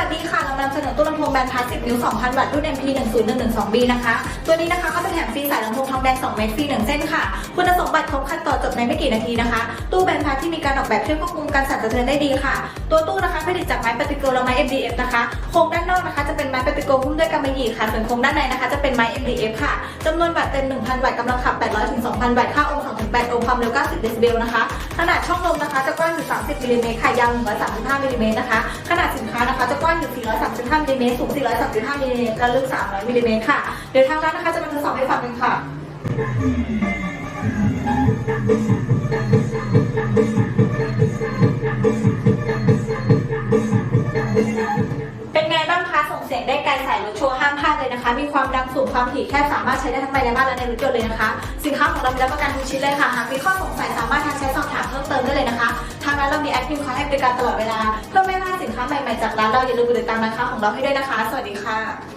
วัสดีค่ะเรานำเสนอตู้ลำโพงแบรนด์พาส10นิ้ว 2,000 วัตต์รุ่น MP 1 0 1 1 2 B นะคะ ตัวนี้นะคะก็จะแถมฟรีสาย 2 เม็ดฟรี1เส้นค่ะ คุณสมบัติครบขั้นต่อจบในไม่กี่นาทีนะคะ ตู้แบนพาที่มีการออกแบบช่วยควบคุมการสั่นสะเทือนได้ดีค่ะ ตัวตู้นะคะผลิตจากไม้ปฏิโกลและไม้ MDF นะคะโครงด้านนอกนะคะจะเป็นไม้ปฏิโกหุ้มด้วยกำมะหยี่ค่ะส่วนโครงด้านในนะคะจะเป็นไม้ MDF ค่ะจำนวนวัตต์เต็ม 1,000 วัตต์กำลังขับ 800ถึง2,000 วัตต์ค่าอห์ม2ถึง8โอห์มความเร็ว 90 เดซิเบลนะคะขนาดช่องลมนะคะจะกว้างอยู่30มิลลิเมตรค่ะยาว135มิลลิเมตรนะคะขนาดสินค้านะคะจะกว้างอยู่435มิลลิเมตรสูง435มิลลิเมตรและลึก300มิลลิเมตรค่ะเดี๋ยวทางร้านนะคะจะมาทดสอบให้ฟังกันค่ะ เป็นไงบ้างคะ ส่งเสียงได้ไกลสายรถโชว์ห้ามพลาดเลยนะคะ มีความดังสูงความถี่แคบสามารถใช้ได้ทั้งภายในบ้านและในรถยนต์เลยนะคะ สินค้าของเรามีรับประกันทุกชิ้นเลยค่ะ หากมีข้อสงสัยสามารถทักแชทสอบถามเพิ่มเติมได้เลยนะคะ ทางร้านเรามีแอดมินคอยให้บริการตลอดเวลา เพื่อไม่พลาดสินค้าใหม่ๆจากร้านเราอย่าลืมกดติดตามร้านค้าของเราให้ด้วยนะคะ สวัสดีค่ะ